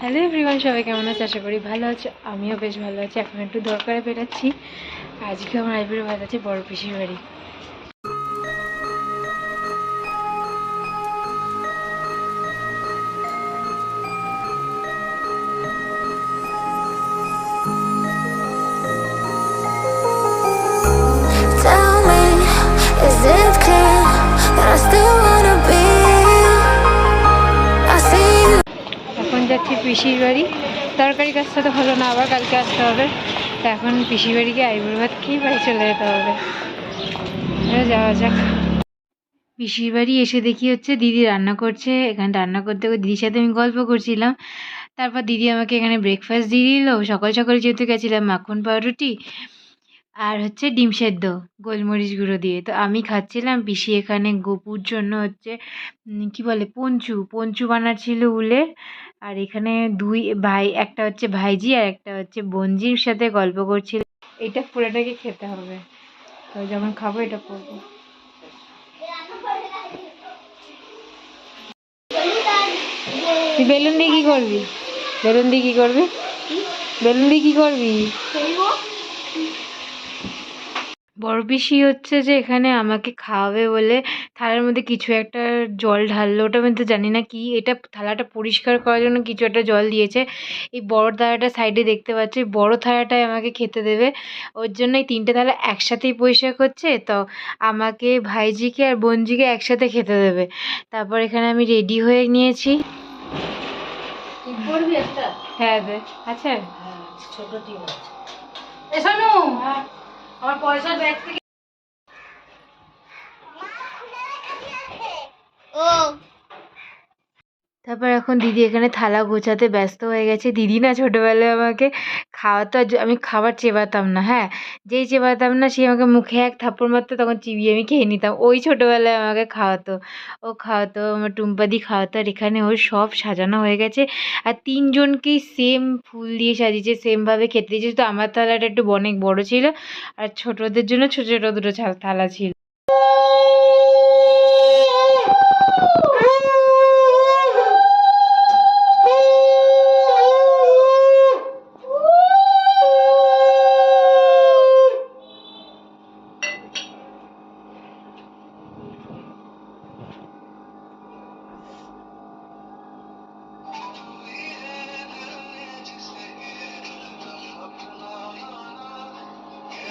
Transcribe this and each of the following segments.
Hello everyone সবাই কেমন আছে? আশা করি ভালো আছো। আমিও বেশ ভালো আছি। এখন একটু দরকারে বেরাচ্ছি। আজকে আমার আইবুড়ো ভাত আছে বড় পিসির বাড়ি। যাচ্ছি পিসির বাড়ি। তরকারি কাজটা তো হলো না, আবার কালকে আসতে হবে। তো এখন পিসির বাড়ি গিয়ে ভাত খেয়ে বাড়ি চলে যেতে হবে। যাওয়া যাক। পিসির বাড়ি এসে দেখি হচ্ছে দিদি রান্না করছে। এখানে রান্না করতে দিদির সাথে আমি গল্প করছিলাম। তারপর দিদি আমাকে এখানে ব্রেকফাস্ট দিয়ে দিল। সকাল সকাল যেহেতু গেছিলাম মাখন পাউরুটি আর হচ্ছে ডিম সেদ্ধ, গোলমরিচ গুঁড়ো দিয়ে। তো আমি খাচ্ছিলাম পিসি এখানে গোপুর জন্য হচ্ছে কি বলে, পঞ্চু। পঞ্চু বানাচ্ছিল উলের। আর এখানে দুই ভাই, একটা হচ্ছে ভাইজি আর একটা হচ্ছে বঞ্জির সাথে গল্প করছিল। এটা পুরোটাকে খেতে হবে। তো যখন খাব, এটা করব। তুই বেলুন দিয়ে কি করবি? বেলুন দিয়ে কি করবি? বেলুন দিয়ে কি করবি? বড় পিসি হচ্ছে যে এখানে আমাকে খাওয়াবে বলে থালার মধ্যে কিছু একটা জল ঢাললো। ওটা আমি তো জানি না কি। এটা থালাটা পরিষ্কার করার জন্য কিছু একটা জল দিয়েছে। এই বড় থালাটা সাইডে দেখতে পাচ্ছি বড় থালাটাই আমাকে খেতে দেবে। ওর জন্য এই তিনটে থালা একসাথেই পরিষ্কার করছে তো আমাকে ভাইজিকে আর বোনজিকে একসাথে খেতে দেবে। তারপর এখানে আমি রেডি হয়ে নিয়েছি। হ্যাঁ দে আচ্ছা ছোট টিম আছে। और पॉइजन बैग তারপর এখন দিদি এখানে থালা গোছাতে ব্যস্ত হয়ে গেছে। দিদি না ছোটোবেলায় আমাকে খাওয়াতো আমি খাবার চেবাতাম না হ্যাঁ? যেই চেবাতাম না সে আমাকে মুখে এক থাপ্পড় মারতো, তখন চিবিয়ে আমি খেয়ে নিতাম। ওই ছোটোবেলায় আমাকে খাওয়াতো। ও খাওয়াতো, আমার টুম্পাদি খাওয়াতো আর এখানে ওর সব সাজানো হয়ে গেছে। আর তিনজনকেই সেম ফুল দিয়ে সাজিয়েছে সেমভাবে খেতে দিয়েছে। তো আমার থালাটা একটু অনেক বড় ছিল আর ছোটোদের জন্য ছোটো ছোটো দুটো থালা ছিল।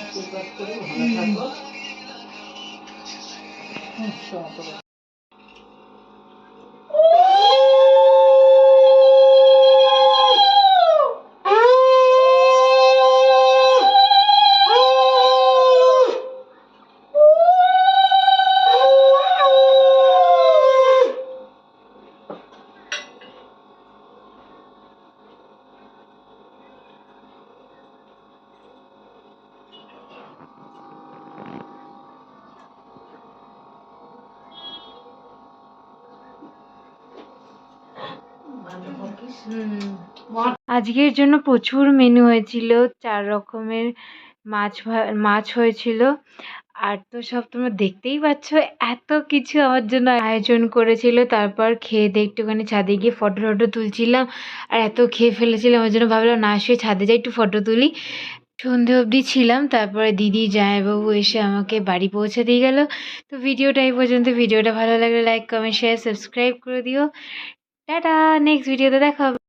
আশীর্বাদ করে ভালো থাকো আজকের জন্য প্রচুর মেনু হয়েছিল, চার রকমের মাছ মাছ হয়েছিল। আর তো সব তোমরা দেখতেই পাচ্ছ, এত কিছু আমার জন্য আয়োজন করেছিল। তারপর খেয়ে দিয়ে একটুখানি ছাদে গিয়ে ফটো টটো তুলছিলাম। আর এত খেয়ে ফেলেছিলাম ওই জন্য ভাবলাম, না শুয়ে ছাদে যাই একটু ফটো তুলি। সন্ধে অবধি ছিলাম, তারপরে দিদি, জামাইবাবু এসে আমাকে বাড়ি পৌঁছে দিয়ে গেল। তো ভিডিওটা এই পর্যন্ত। ভিডিওটা ভালো লাগলে লাইক কমেন্ট শেয়ার সাবস্ক্রাইব করে দিও। টাটা নেক্সট ভিডিওতে দেখা হবে।